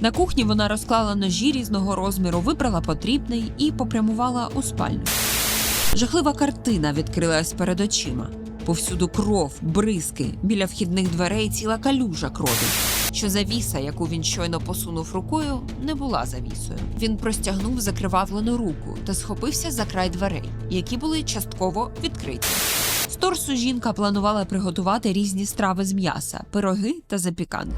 На кухні вона розклала ножі різного розміру, вибрала потрібний і попрямувала у спальню. Жахлива картина відкрилась перед очима. Повсюду кров, бризки, біля вхідних дверей ціла калюжа крові. Що завіса, яку він щойно посунув рукою, не була завісою. Він простягнув закривавлену руку та схопився за край дверей, які були частково відкриті. З торсу жінка планувала приготувати різні страви з м'яса, пироги та запіканки.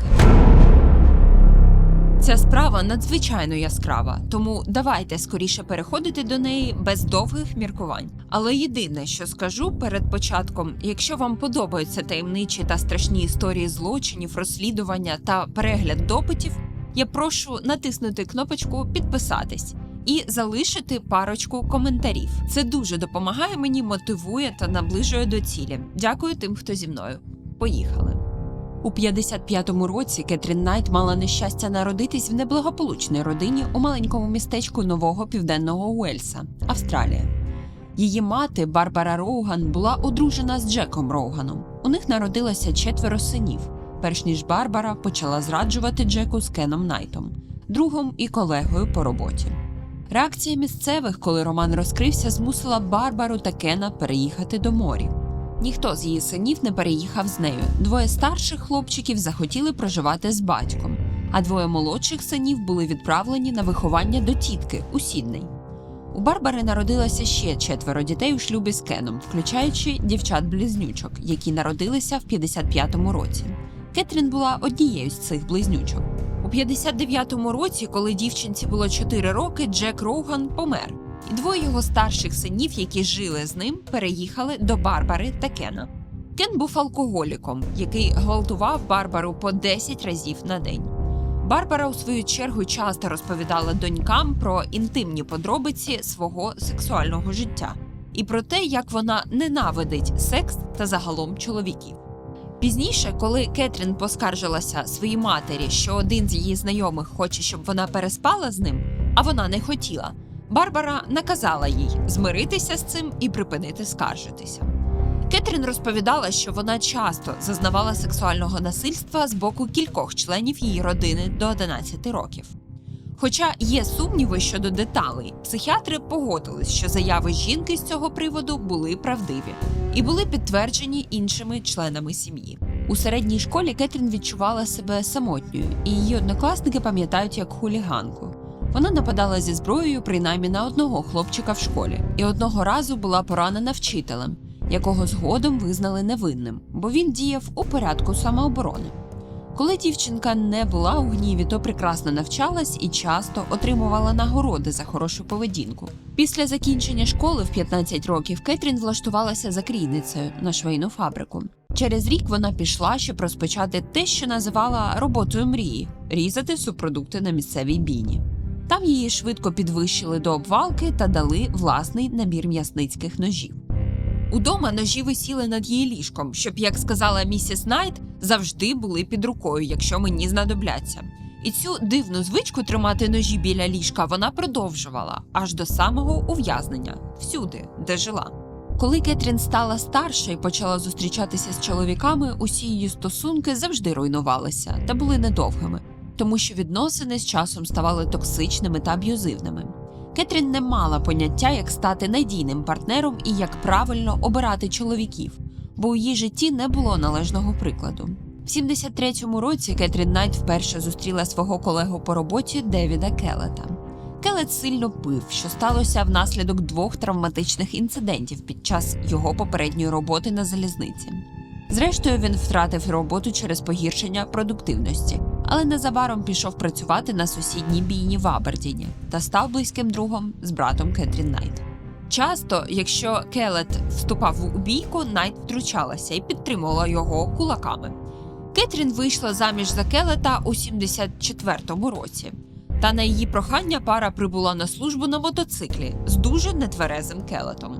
Ця справа надзвичайно яскрава, тому давайте скоріше переходити до неї без довгих міркувань. Але єдине, що скажу перед початком, якщо вам подобаються таємничі та страшні історії злочинів, розслідування та перегляд допитів, я прошу натиснути кнопочку підписатись. І залишити парочку коментарів. Це дуже допомагає мені, мотивує та наближує до цілі. Дякую тим, хто зі мною. Поїхали. У 55-му році Кетрін Найт мала нещастя народитись в неблагополучній родині у маленькому містечку нового південного Уельса, Австралія. Її мати Барбара Роуган була одружена з Джеком Роуганом. У них народилося четверо синів, перш ніж Барбара почала зраджувати Джеку з Кеном Найтом, другом і колегою по роботі. Реакція місцевих, коли роман розкрився, змусила Барбару та Кена переїхати до морі. Ніхто з її синів не переїхав з нею. Двоє старших хлопчиків захотіли проживати з батьком, а двоє молодших синів були відправлені на виховання до тітки у Сідней. У Барбари народилося ще четверо дітей у шлюбі з Кеном, включаючи дівчат-близнючок, які народилися в 55-му році. Кетрін була однією з цих близнючок. У 59-му році, коли дівчинці було 4 роки, Джек Роуган помер двоє його старших синів, які жили з ним, переїхали до Барбари та Кена. Кен був алкоголіком, який гвалтував Барбару по 10 разів на день. Барбара, у свою чергу, часто розповідала донькам про інтимні подробиці свого сексуального життя і про те, як вона ненавидить секс та загалом чоловіків. Пізніше, коли Кетрін поскаржилася своїй матері, що один з її знайомих хоче, щоб вона переспала з ним, а вона не хотіла. Барбара наказала їй змиритися з цим і припинити скаржитися. Кетрін розповідала, що вона часто зазнавала сексуального насильства з боку кількох членів її родини до 11 років. Хоча є сумніви щодо деталей, психіатри погодились, що заяви жінки з цього приводу були правдиві і були підтверджені іншими членами сім'ї. У середній школі Кетрін відчувала себе самотньою, і її однокласники пам'ятають як хуліганку. Вона нападала зі зброєю принаймні на одного хлопчика в школі, і одного разу була поранена вчителем, якого згодом визнали невинним, бо він діяв у порядку самооборони. Коли дівчинка не була у гніві, то прекрасно навчалась і часто отримувала нагороди за хорошу поведінку. Після закінчення школи в 15 років Кетрін влаштувалася закрійницею на швейну фабрику. Через рік вона пішла, щоб розпочати те, що називала роботою мрії різати субпродукти на місцевій бійні. Там її швидко підвищили до обвалки та дали власний набір м'ясницьких ножів. Удома ножі висіли над її ліжком, щоб, як сказала місіс Найт, завжди були під рукою, якщо мені знадобляться. І цю дивну звичку тримати ножі біля ліжка вона продовжувала аж до самого ув'язнення, всюди, де жила. Коли Кетрін стала старша і почала зустрічатися з чоловіками, усі її стосунки завжди руйнувалися та були недовгими, тому що відносини з часом ставали токсичними та аб'юзивними. Кетрін не мала поняття, як стати надійним партнером і як правильно обирати чоловіків, бо у її житті не було належного прикладу. В 73-му році Кетрін Найт вперше зустріла свого колегу по роботі Девіда Келета. Келет сильно пив, що сталося внаслідок двох травматичних інцидентів під час його попередньої роботи на залізниці. Зрештою, він втратив роботу через погіршення продуктивності, але незабаром пішов працювати на сусідній бійні в Абердіні та став близьким другом з братом Кетрін Найт. Часто, якщо Келет вступав у бійку, Найт втручалася і підтримувала його кулаками. Кетрін вийшла заміж за Келета у 74-му році, та на її прохання пара прибула на службу на мотоциклі з дуже нетверезим Келетом.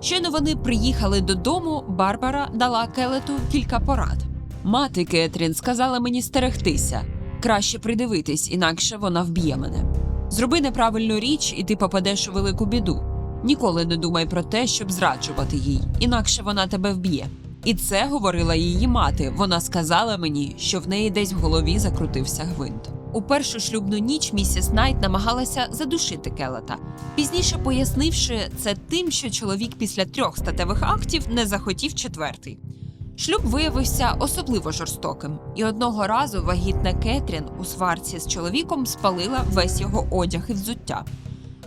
Щойно вони приїхали додому, Барбара дала Келету кілька порад. Мати Кетрін сказала мені стерегтися. Краще придивитись, інакше вона вб'є мене. Зроби неправильну річ, і ти попадеш у велику біду. Ніколи не думай про те, щоб зраджувати їй, інакше вона тебе вб'є. І це говорила її мати. Вона сказала мені, що в неї десь в голові закрутився гвинт. У першу шлюбну ніч місіс Найт намагалася задушити Келета, пізніше пояснивши це тим, що чоловік після трьох статевих актів не захотів четвертий. Шлюб виявився особливо жорстоким, і одного разу вагітна Кетрін у сварці з чоловіком спалила весь його одяг і взуття,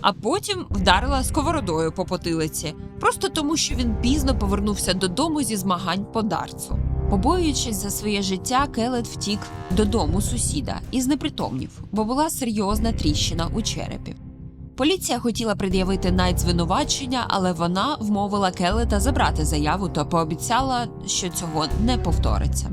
а потім вдарила сковородою по потилиці, просто тому, що він пізно повернувся додому зі змагань по дарцу. Побоюючись за своє життя, Келет втік додому сусіда і знепритомнів, бо була серйозна тріщина у черепі. Поліція хотіла пред'явити Найт звинувачення, але вона вмовила Келета забрати заяву та пообіцяла, що цього не повториться.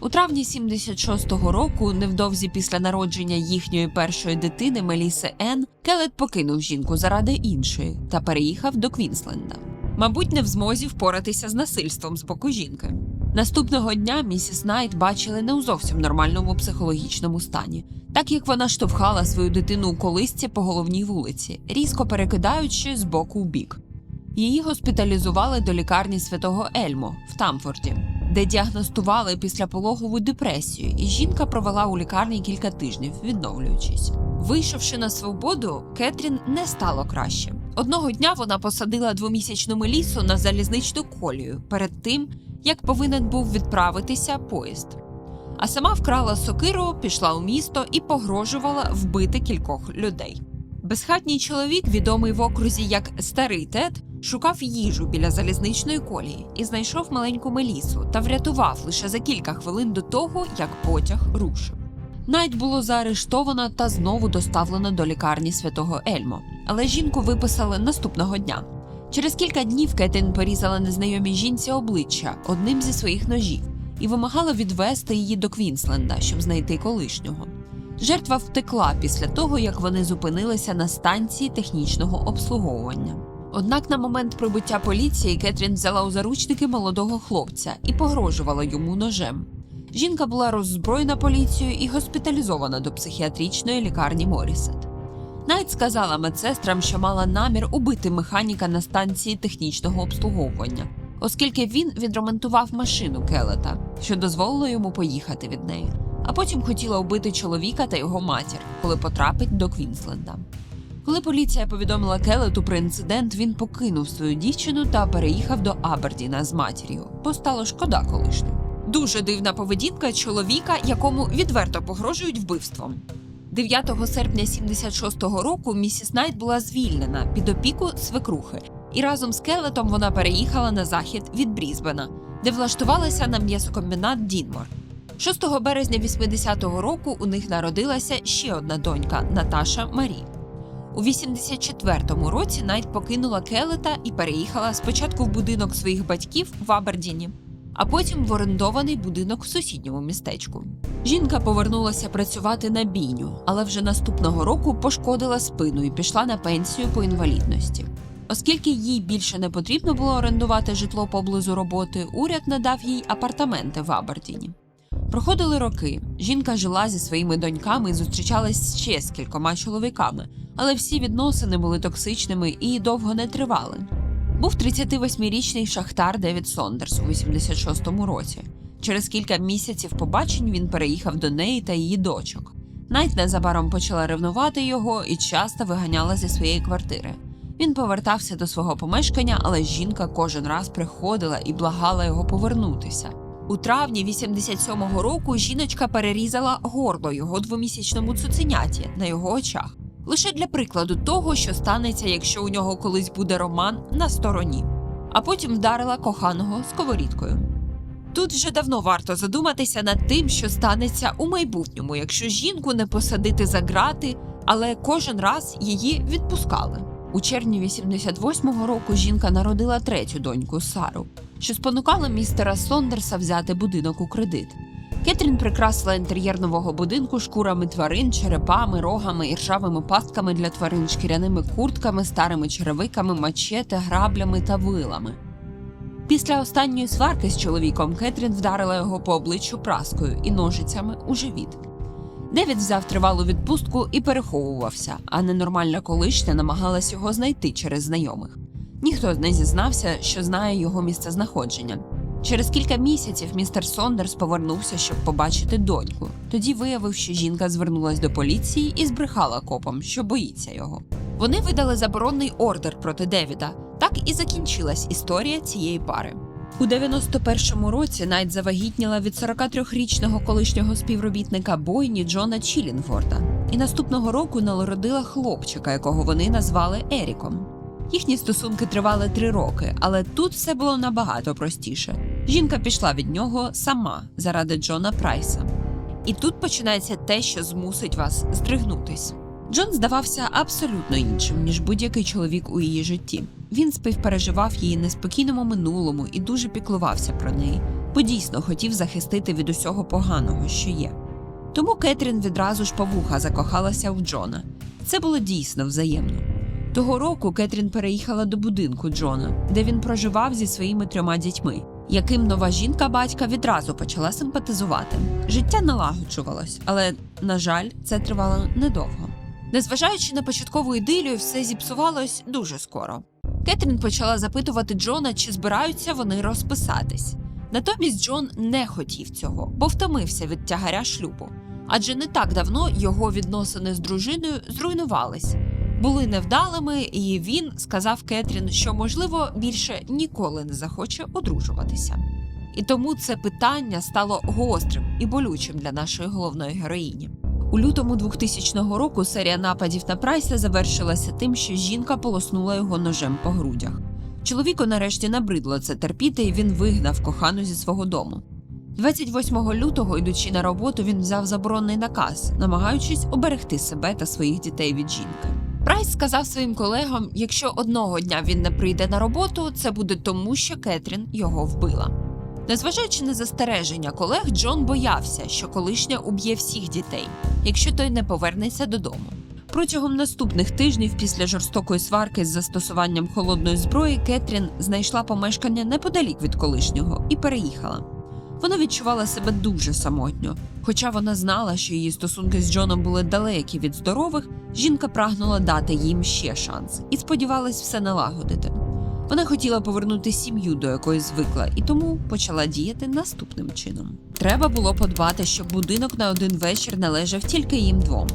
У травні 76-го року, невдовзі після народження їхньої першої дитини Меліси Ен, Келет покинув жінку заради іншої та переїхав до Квінсленда. Мабуть, не в змозі впоратися з насильством з боку жінки. Наступного дня місіс Найт бачили не у зовсім нормальному психологічному стані, так як вона штовхала свою дитину у колисці по головній вулиці, різко перекидаючи з боку в бік. Її госпіталізували до лікарні святого Ельмо в Тамфорді, де діагностували післяпологову депресію, і жінка провела у лікарні кілька тижнів, відновлюючись. Вийшовши на свободу, Кетрін не стало краще. Одного дня вона посадила двомісячну Мелісу на залізничну колію перед тим, як повинен був відправитися поїзд. А сама вкрала сокиру, пішла у місто і погрожувала вбити кількох людей. Безхатній чоловік, відомий в окрузі як Старий Тед, шукав їжу біля залізничної колії і знайшов маленьку Мелісу та врятував лише за кілька хвилин до того, як потяг рушив. Найт було заарештовано та знову доставлено до лікарні святого Ельмо, але жінку виписали наступного дня. Через кілька днів Кетин порізала незнайомій жінці обличчя одним зі своїх ножів і вимагала відвести її до Квінсленда, щоб знайти колишнього. Жертва втекла після того, як вони зупинилися на станції технічного обслуговування. Однак на момент прибуття поліції Кетрін взяла у заручники молодого хлопця і погрожувала йому ножем. Жінка була роззброєна поліцією і госпіталізована до психіатричної лікарні Морісет. Найт сказала медсестрам, що мала намір убити механіка на станції технічного обслуговування, оскільки він відремонтував машину Келета, що дозволило йому поїхати від неї, а потім хотіла убити чоловіка та його матір, коли потрапить до Квінсленда. Коли поліція повідомила Келету про інцидент, він покинув свою дівчину та переїхав до Абердіна з матір'ю, бо стало шкода колишню. Дуже дивна поведінка чоловіка, якому відверто погрожують вбивством. 9 серпня 76-го року місіс Найт була звільнена під опіку свекрухи, і разом з Келетом вона переїхала на захід від Брізбена, де влаштувалася на м'ясокомбінат Дінмор. 6 березня 80-го року у них народилася ще одна донька Наташа Марі. У 84-му році Найт покинула Келета і переїхала спочатку в будинок своїх батьків в Абердіні, а потім в орендований будинок в сусідньому містечку. Жінка повернулася працювати на бійню, але вже наступного року пошкодила спину і пішла на пенсію по інвалідності. Оскільки їй більше не потрібно було орендувати житло поблизу роботи, уряд надав їй апартаменти в Абердіні. Проходили роки. Жінка жила зі своїми доньками і зустрічалась ще з кількома чоловіками, але всі відносини були токсичними і довго не тривали. Був 38-річний шахтар Девід Сондерс у 86-му році. Через кілька місяців побачень він переїхав до неї та її дочок. Найт незабаром почала ревнувати його і часто виганяла зі своєї квартири. Він повертався до свого помешкання, але жінка кожен раз приходила і благала його повернутися. У травні 87-го року жіночка перерізала горло його двомісячному цуценяті на його очах. Лише для прикладу того, що станеться, якщо у нього колись буде роман на стороні, а потім вдарила коханого сковорідкою. Тут вже давно варто задуматися над тим, що станеться у майбутньому, якщо жінку не посадити за грати, але кожен раз її відпускали. У червні 88-го року жінка народила третю доньку Сару, що спонукала містера Сондерса взяти будинок у кредит. Кетрін прикрасила інтер'єр нового будинку шкурами тварин, черепами, рогами і ржавими пастками для тварин, шкіряними куртками, старими черевиками, мачете, граблями та вилами. Після останньої сварки з чоловіком Кетрін вдарила його по обличчю праскою і ножицями у живіт. Девід взяв тривалу відпустку і переховувався, а ненормальна колишня намагалась його знайти через знайомих. Ніхто не зізнався, що знає його місцезнаходження. Через кілька місяців містер Сондерс повернувся, щоб побачити доньку. Тоді виявив, що жінка звернулась до поліції і збрехала копам, що боїться його. Вони видали заборонний ордер проти Девіда. Так і закінчилась історія цієї пари. У 91-му році Найт завагітніла від 43-річного колишнього співробітника бойні Джона Чілінгворта, і наступного року народила хлопчика, якого вони назвали Еріком. Їхні стосунки тривали три роки, але тут все було набагато простіше. Жінка пішла від нього сама заради Джона Прайса. І тут починається те, що змусить вас здригнутись. Джон здавався абсолютно іншим, ніж будь-який чоловік у її житті. Він співпереживав її неспокійному минулому і дуже піклувався про неї, бо дійсно хотів захистити від усього поганого, що є. Тому Кетрін відразу ж по вуха закохалася в Джона. Це було дійсно взаємно. Того року Кетрін переїхала до будинку Джона, де він проживав зі своїми трьома дітьми, яким нова жінка батька відразу почала симпатизувати. Життя налагоджувалось, але, на жаль, це тривало недовго. Незважаючи на початкову ідилію, все зіпсувалось дуже скоро. Кетрін почала запитувати Джона, чи збираються вони розписатись. Натомість Джон не хотів цього, бо втомився від тягаря шлюбу. Адже не так давно його відносини з дружиною зруйнувались, були невдалими, і він сказав Кетрін, що можливо більше ніколи не захоче одружуватися. І тому це питання стало гострим і болючим для нашої головної героїні. У лютому 2000 року серія нападів на Прайса завершилася тим, що жінка полоснула його ножем по грудях. Чоловіку нарешті набридло це терпіти, і він вигнав кохану зі свого дому. 28 лютого, йдучи на роботу, він взяв заборонний наказ, намагаючись оберегти себе та своїх дітей від жінки. Прайс сказав своїм колегам: якщо одного дня він не прийде на роботу, це буде тому, що Кетрін його вбила. Незважаючи на застереження колег, Джон боявся, що колишня уб'є всіх дітей, якщо той не повернеться додому. Протягом наступних тижнів, після жорстокої сварки з застосуванням холодної зброї, Кетрін знайшла помешкання неподалік від колишнього і переїхала. Вона відчувала себе дуже самотньо. Хоча вона знала, що її стосунки з Джоном були далекі від здорових, жінка прагнула дати їм ще шанс і сподівалась все налагодити. Вона хотіла повернути сім'ю, до якої звикла, і тому почала діяти наступним чином. Треба було подбати, щоб будинок на один вечір належав тільки їм двом.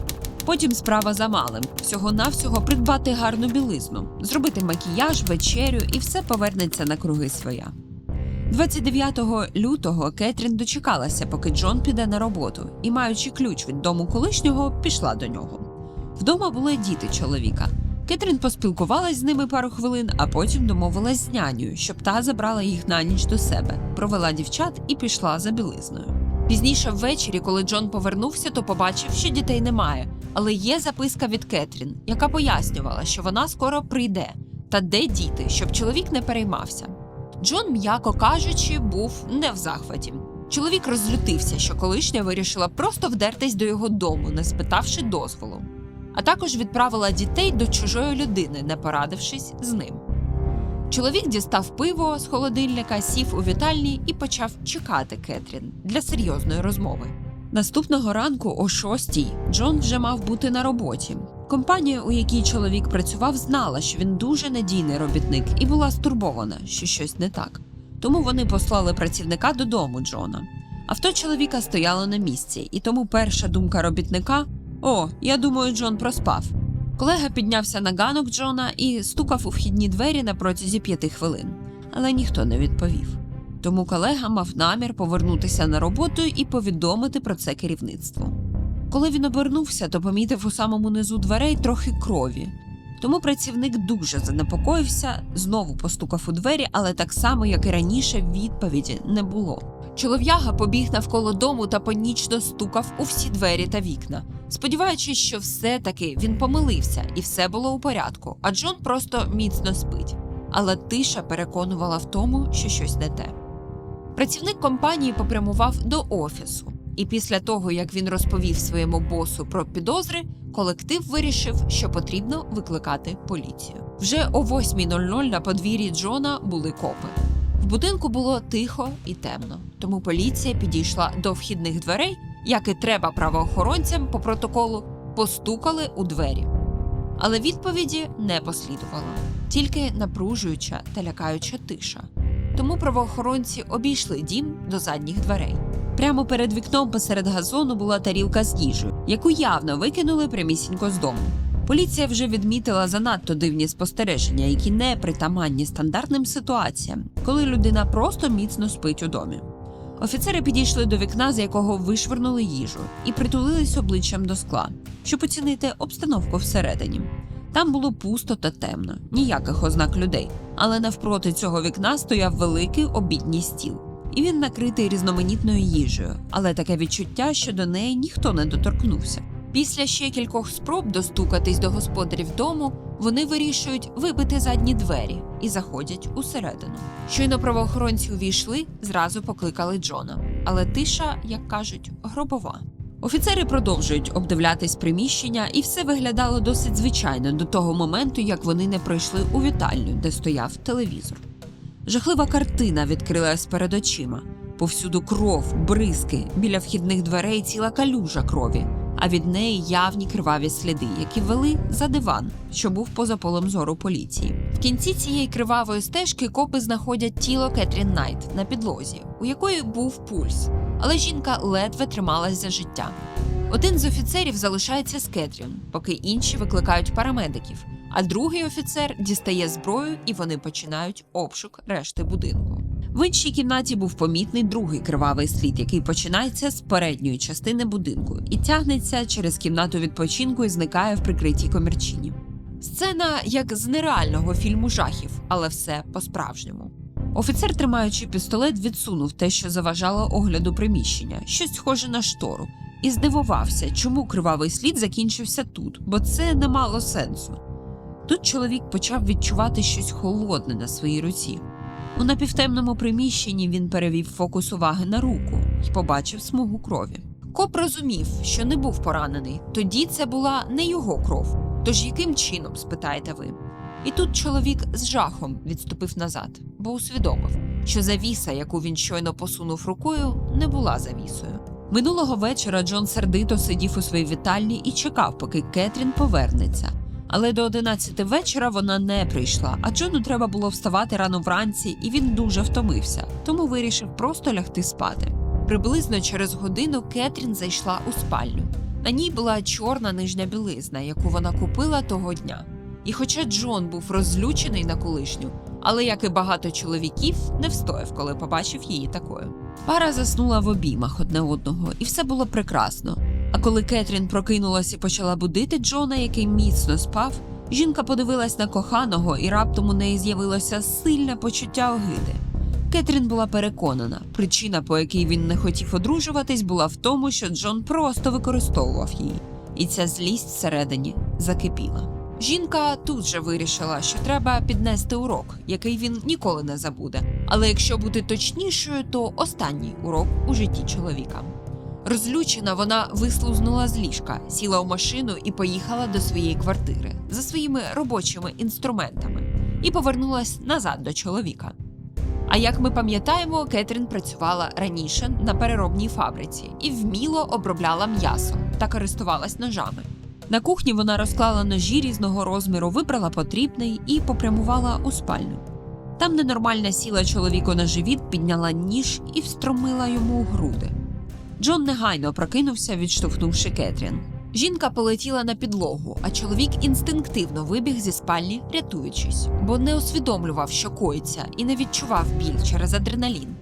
Потім справа за малим всього-навсього придбати гарну білизну, зробити макіяж, вечерю, і все повернеться на круги своя. 29 лютого Кетрін дочекалася, поки Джон піде на роботу, і, маючи ключ від дому колишнього, пішла до нього. Вдома були діти чоловіка. Кетрін поспілкувалась з ними пару хвилин, а потім домовилась з нянею, щоб та забрала їх на ніч до себе, провела дівчат і пішла за білизною. Пізніше ввечері, коли Джон повернувся, то побачив, що дітей немає, але є записка від Кетрін, яка пояснювала, що вона скоро прийде, та де діти, щоб чоловік не переймався. Джон, м'яко кажучи, був не в захваті. Чоловік розлютився, що колишня вирішила просто вдертись до його дому, не спитавши дозволу. А також відправила дітей до чужої людини, не порадившись з ним. Чоловік дістав пиво з холодильника, сів у вітальні і почав чекати Кетрін для серйозної розмови. Наступного ранку, о шостій, Джон вже мав бути на роботі. Компанія, у якій чоловік працював, знала, що він дуже надійний робітник і була стурбована, що щось не так. Тому вони послали працівника додому Джона. Авто чоловіка стояло на місці, і тому перша думка робітника: О, я думаю, Джон проспав. Колега піднявся на ганок Джона і стукав у вхідні двері на протязі п'яти хвилин, але ніхто не відповів. Тому колега мав намір повернутися на роботу і повідомити про це керівництву. Коли він обернувся, то помітив у самому низу дверей трохи крові. Тому працівник дуже занепокоївся, знову постукав у двері, але так само, як і раніше, відповіді не було. Чолов'яга побіг навколо дому та панічно стукав у всі двері та вікна, сподіваючись, що все-таки він помилився і все було у порядку, а Джон просто міцно спить. Але тиша переконувала в тому, що щось не те. Працівник компанії попрямував до офісу, і після того, як він розповів своєму босу про підозри, колектив вирішив, що потрібно викликати поліцію. Вже о 8.00 на подвір'ї Джона були копи. В будинку було тихо і темно, тому поліція підійшла до вхідних дверей, як і треба правоохоронцям по протоколу, постукали у двері. Але відповіді не послідувало, тільки напружуюча та лякаюча тиша. тому правоохоронці обійшли дім до задніх дверей. Прямо перед вікном посеред газону була тарілка з їжею, яку явно викинули прямісінько з дому. Поліція вже відмітила занадто дивні спостереження, які не притаманні стандартним ситуаціям, коли людина просто міцно спить у домі. Офіцери підійшли до вікна, з якого вишвернули їжу, і притулились обличчям до скла, щоб оцінити обстановку всередині. Там було пусто та темно, ніяких ознак людей. Але навпроти цього вікна стояв великий обідній стіл, і він накритий різноманітною їжею, але таке відчуття, що до неї ніхто не доторкнувся. Після ще кількох спроб достукатись до господарів дому, вони вирішують вибити задні двері і заходять усередину. Щойно правоохоронці увійшли, зразу покликали Джона. Але тиша, як кажуть, гробова. Офіцери продовжують обдивлятись приміщення, і все виглядало досить звичайно до того моменту, як вони не прийшли у вітальню, де стояв телевізор. Жахлива картина відкрилась перед очима. Повсюду кров, бризки, біля вхідних дверей ціла калюжа крові, а від неї явні криваві сліди, які вели за диван, що був поза полем зору поліції. В кінці цієї кривавої стежки копи знаходять тіло Кетрін Найт на підлозі, у якої був пульс, але жінка ледве трималась за життя. Один з офіцерів залишається з Кетрін, поки інші викликають парамедиків, а другий офіцер дістає зброю і вони починають обшук решти будинку. В іншій кімнаті був помітний другий кривавий слід, який починається з передньої частини будинку і тягнеться через кімнату відпочинку і зникає в прикритій комірчині. Сцена як з нереального фільму жахів, але все по-справжньому. Офіцер, тримаючи пістолет, відсунув те, що заважало огляду приміщення, щось схоже на штору, і здивувався, чому кривавий слід закінчився тут, бо це не мало сенсу. Тут чоловік почав відчувати щось холодне на своїй руці. У напівтемному приміщенні він перевів фокус уваги на руку і побачив смугу крові. Коп розумів, що не був поранений. Тоді це була не його кров. Тож яким чином, спитаєте ви? І тут чоловік з жахом відступив назад, бо усвідомив, що завіса, яку він щойно посунув рукою, не була завісою. Минулого вечора Джон сердито сидів у своїй вітальні і чекав, поки Кетрін повернеться. Але до 11 вечора вона не прийшла, а Джону треба було вставати рано вранці, і він дуже втомився, тому вирішив просто лягти спати. Приблизно через годину Кетрін зайшла у спальню. На ній була чорна нижня білизна, яку вона купила того дня. І хоча Джон був розлючений на колишню, але як і багато чоловіків, не встояв, коли побачив її такою. Пара заснула в обіймах одне одного, і все було прекрасно. А коли Кетрін прокинулась і почала будити Джона, який міцно спав, жінка подивилась на коханого, і раптом у неї з'явилося сильне почуття огиди. Кетрін була переконана, причина, по якій він не хотів одружуватись, була в тому, що Джон просто використовував її, і ця злість всередині закипіла. Жінка тут же вирішила, що треба піднести урок, який він ніколи не забуде. Але якщо бути точнішою, то останній урок у житті чоловіка. Розлючена, вона вислузнула з ліжка, сіла у машину і поїхала до своєї квартири за своїми робочими інструментами і повернулась назад до чоловіка. А як ми пам'ятаємо, Кетрін працювала раніше на переробній фабриці і вміло обробляла м'ясо та користувалась ножами. На кухні вона розклала ножі різного розміру, вибрала потрібний і попрямувала у спальню. Там ненормальна сіла чоловіку на живіт, підняла ніж і встромила йому у груди. Джон негайно прокинувся, відштовхнувши Кетрін. Жінка полетіла на підлогу, а чоловік інстинктивно вибіг зі спальні, рятуючись, бо не усвідомлював, що коїться, і не відчував біль через адреналін.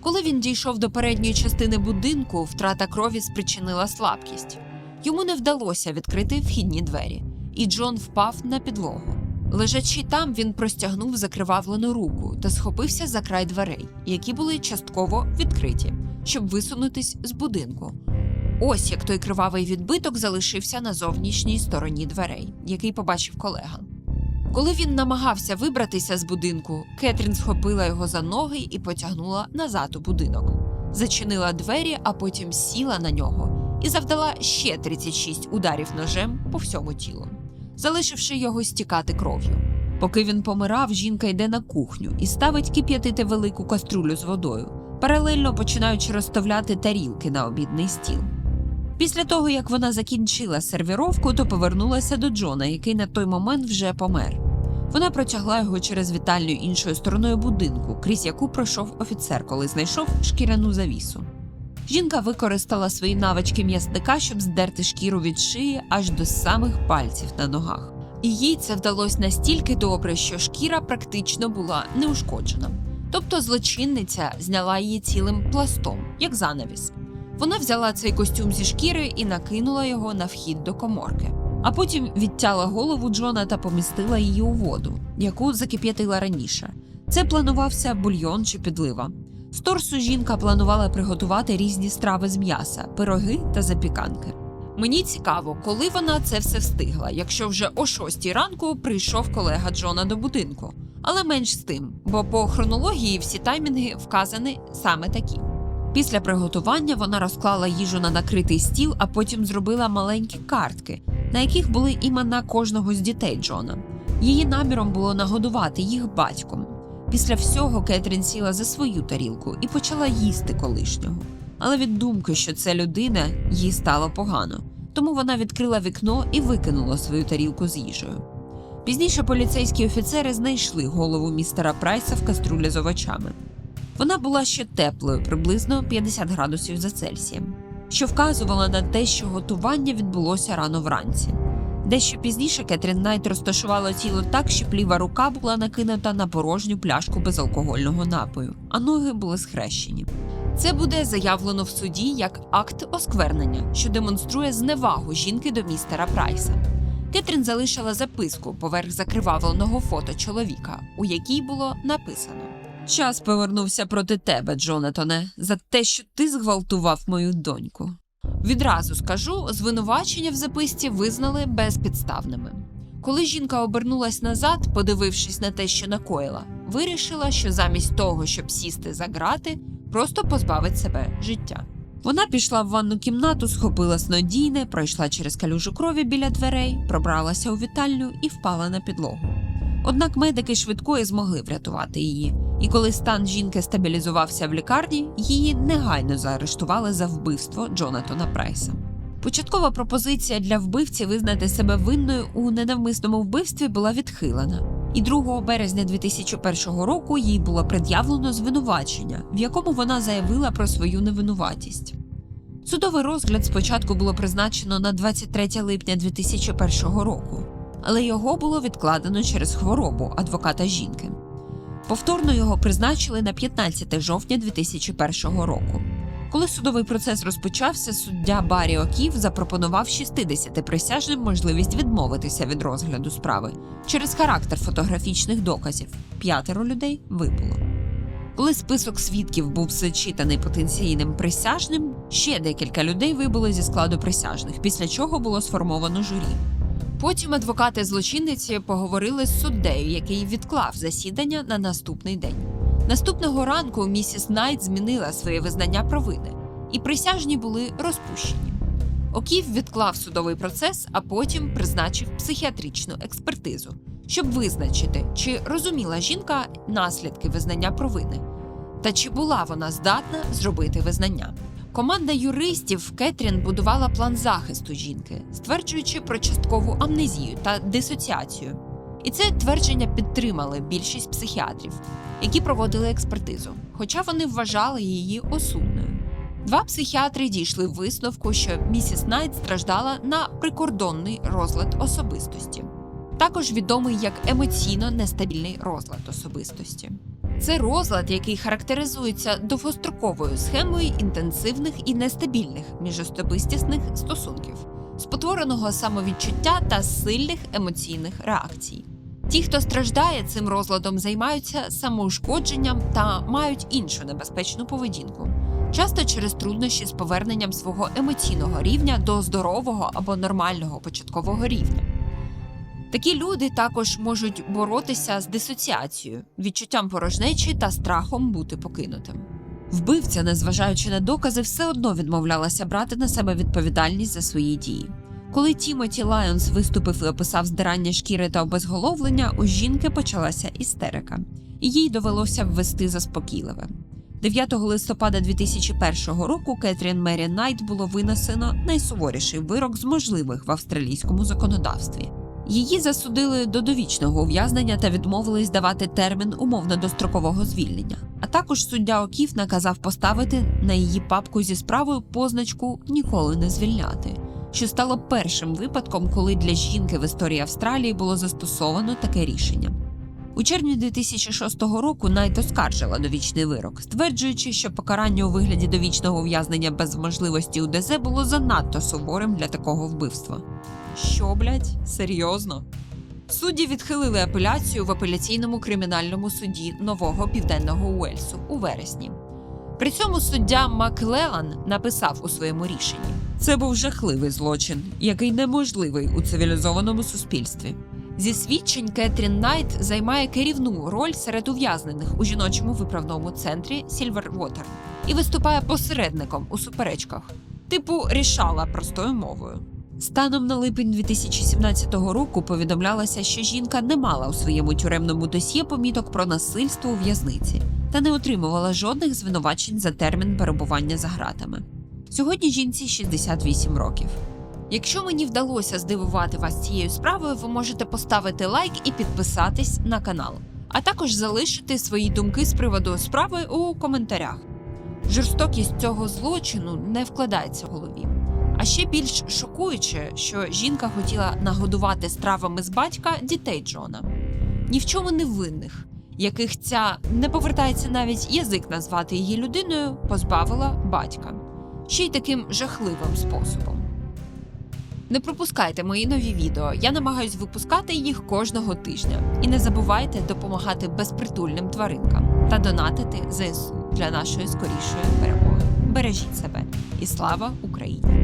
Коли він дійшов до передньої частини будинку, втрата крові спричинила слабкість. Йому не вдалося відкрити вхідні двері, і Джон впав на підлогу. Лежачи там, він простягнув закривавлену руку та схопився за край дверей, які були частково відкриті, щоб висунутись з будинку. Ось як той кривавий відбиток залишився на зовнішній стороні дверей, який побачив колега. Коли він намагався вибратися з будинку, Кетрін схопила його за ноги і потягнула назад у будинок, зачинила двері, а потім сіла на нього і завдала ще 36 ударів ножем по всьому тілу, залишивши його стікати кров'ю. Поки він помирав, жінка йде на кухню і ставить кип'ятити велику каструлю з водою, паралельно починаючи розставляти тарілки на обідний стіл. Після того, як вона закінчила сервіровку, то повернулася до Джона, який на той момент вже помер. Вона протягла його через вітальню іншою стороною будинку, крізь яку пройшов офіцер, коли знайшов шкіряну завісу. Жінка використала свої навички м'ясника, щоб здерти шкіру від шиї аж до самих пальців на ногах. І їй це вдалося настільки добре, що шкіра практично була неушкоджена. Тобто злочинниця зняла її цілим пластом, як занавіс. Вона взяла цей костюм зі шкіри і накинула його на вхід до коморки. А потім відтяла голову Джона та помістила її у воду, яку закип'ятила раніше. Це планувався бульйон чи підлива. З торсу жінка планувала приготувати різні страви з м'яса, пироги та запіканки. Мені цікаво, коли вона це все встигла, якщо вже о шостій ранку прийшов колега Джона до будинку. Але менш з тим, бо по хронології всі таймінги вказані саме такі. Після приготування вона розклала їжу на накритий стіл, а потім зробила маленькі картки, на яких були імена кожного з дітей Джона. Її наміром було нагодувати їх батьком. Після всього Кетрін сіла за свою тарілку і почала їсти колишнього. Але від думки, що це людина, їй стало погано. Тому вона відкрила вікно і викинула свою тарілку з їжею. Пізніше поліцейські офіцери знайшли голову містера Прайса в каструлі з овочами. Вона була ще теплою, приблизно 50 градусів за Цельсієм, що вказувало на те, що готування відбулося рано вранці. Дещо пізніше Кетрін Найт розташувала тіло так, щоб ліва рука була накинута на порожню пляшку безалкогольного напою, а ноги були схрещені. Це буде заявлено в суді як акт осквернення, що демонструє зневагу жінки до містера Прайса. Кетрін залишила записку поверх закривавленого фото чоловіка, у якій було написано: Час повернувся проти тебе, Джонатоне, за те, що ти зґвалтував мою доньку. Відразу скажу, звинувачення в записці визнали безпідставними. Коли жінка обернулась назад, подивившись на те, що накоїла, вирішила, що замість того, щоб сісти за грати, просто позбавить себе життя. Вона пішла в ванну кімнату, схопила снодійне, пройшла через калюжу крові біля дверей, пробралася у вітальню і впала на підлогу. Однак медики швидкої змогли врятувати її, і коли стан жінки стабілізувався в лікарні, її негайно заарештували за вбивство Джонатона Прайса. Початкова пропозиція для вбивці визнати себе винною у ненавмисному вбивстві була відхилена, і 2 березня 2001 року їй було пред'явлено звинувачення, в якому вона заявила про свою невинуватість. Судовий розгляд спочатку було призначено на 23 липня 2001 року, але його було відкладено через хворобу адвоката жінки. Повторно його призначили на 15 жовтня 2001 року. Коли судовий процес розпочався, суддя Барі Оків запропонував 60 присяжним можливість відмовитися від розгляду справи через характер фотографічних доказів. П'ятеро людей вибуло. Коли список свідків був зачитаний потенційним присяжним, ще декілька людей вибули зі складу присяжних, після чого було сформовано журі. Потім адвокати злочинниці поговорили з суддею, який відклав засідання на наступний день. Наступного ранку місіс Найт змінила своє визнання провини, і присяжні були розпущені. Оків відклав судовий процес, а потім призначив психіатричну експертизу, щоб визначити, чи розуміла жінка наслідки визнання провини, та чи була вона здатна зробити визнання. Команда юристів Кетрін будувала план захисту жінки, стверджуючи про часткову амнезію та дисоціацію. І це твердження підтримали більшість психіатрів, які проводили експертизу, хоча вони вважали її осудною. Два психіатри дійшли висновку, що місіс Найт страждала на прикордонний розлад особистості, також відомий як емоційно нестабільний розлад особистості. Це розлад, який характеризується довгостроковою схемою інтенсивних і нестабільних міжособистісних стосунків, спотвореного самовідчуття та сильних емоційних реакцій. Ті, хто страждає цим розладом, займаються самоушкодженням та мають іншу небезпечну поведінку, часто через труднощі з поверненням свого емоційного рівня до здорового або нормального початкового рівня. Такі люди також можуть боротися з дисоціацією, відчуттям порожнечі та страхом бути покинутим. Вбивця, незважаючи на докази, все одно відмовлялася брати на себе відповідальність за свої дії. Коли Тімоті Лайонс виступив і описав здирання шкіри та обезголовлення, у жінки почалася істерика, і їй довелося ввести заспокійливе. 9 листопада 2001 року Кетрін Мері Найт було винесено найсуворіший вирок з можливих в австралійському законодавстві Її засудили до довічного ув'язнення та відмовились давати термін умовно дострокового звільнення. А також суддя Окіф наказав поставити на її папку зі справою позначку ніколи не звільняти, що стало першим випадком, коли для жінки в історії Австралії було застосовано таке рішення. У червні 2006 року Найт оскаржила довічний вирок, стверджуючи, що покарання у вигляді довічного ув'язнення без можливості УДЗ було занадто суворим для такого вбивства. Що, блядь, серйозно? Судді відхилили апеляцію в апеляційному кримінальному суді нового південного Уельсу у вересні. При цьому суддя Маклелан написав у своєму рішенні: це був жахливий злочин, який неможливий у цивілізованому суспільстві. Зі свідчень Кетрін Найт займає керівну роль серед ув'язнених у жіночому виправному центрі Сільвервотер і виступає посередником у суперечках, типу рішала простою мовою. Станом на липень 2017 року повідомлялося, що жінка не мала у своєму тюремному досьє поміток про насильство у в'язниці та не отримувала жодних звинувачень за термін перебування за ґратами. Сьогодні жінці 68 років. Якщо мені вдалося здивувати вас цією справою, ви можете поставити лайк і підписатись на канал, а також залишити свої думки з приводу справи у коментарях. Жорстокість цього злочину не вкладається в голові. А ще більш шокуюче, що жінка хотіла нагодувати стравами з батька дітей Джона, ні в чому не винних, яких ця не повертається навіть язик назвати її людиною, позбавила батька, ще й таким жахливим способом. Не пропускайте мої нові відео. Я намагаюсь випускати їх кожного тижня. І не забувайте допомагати безпритульним тваринкам та донатити ЗСУ для нашої скорішої перемоги. Бережіть себе і слава Україні!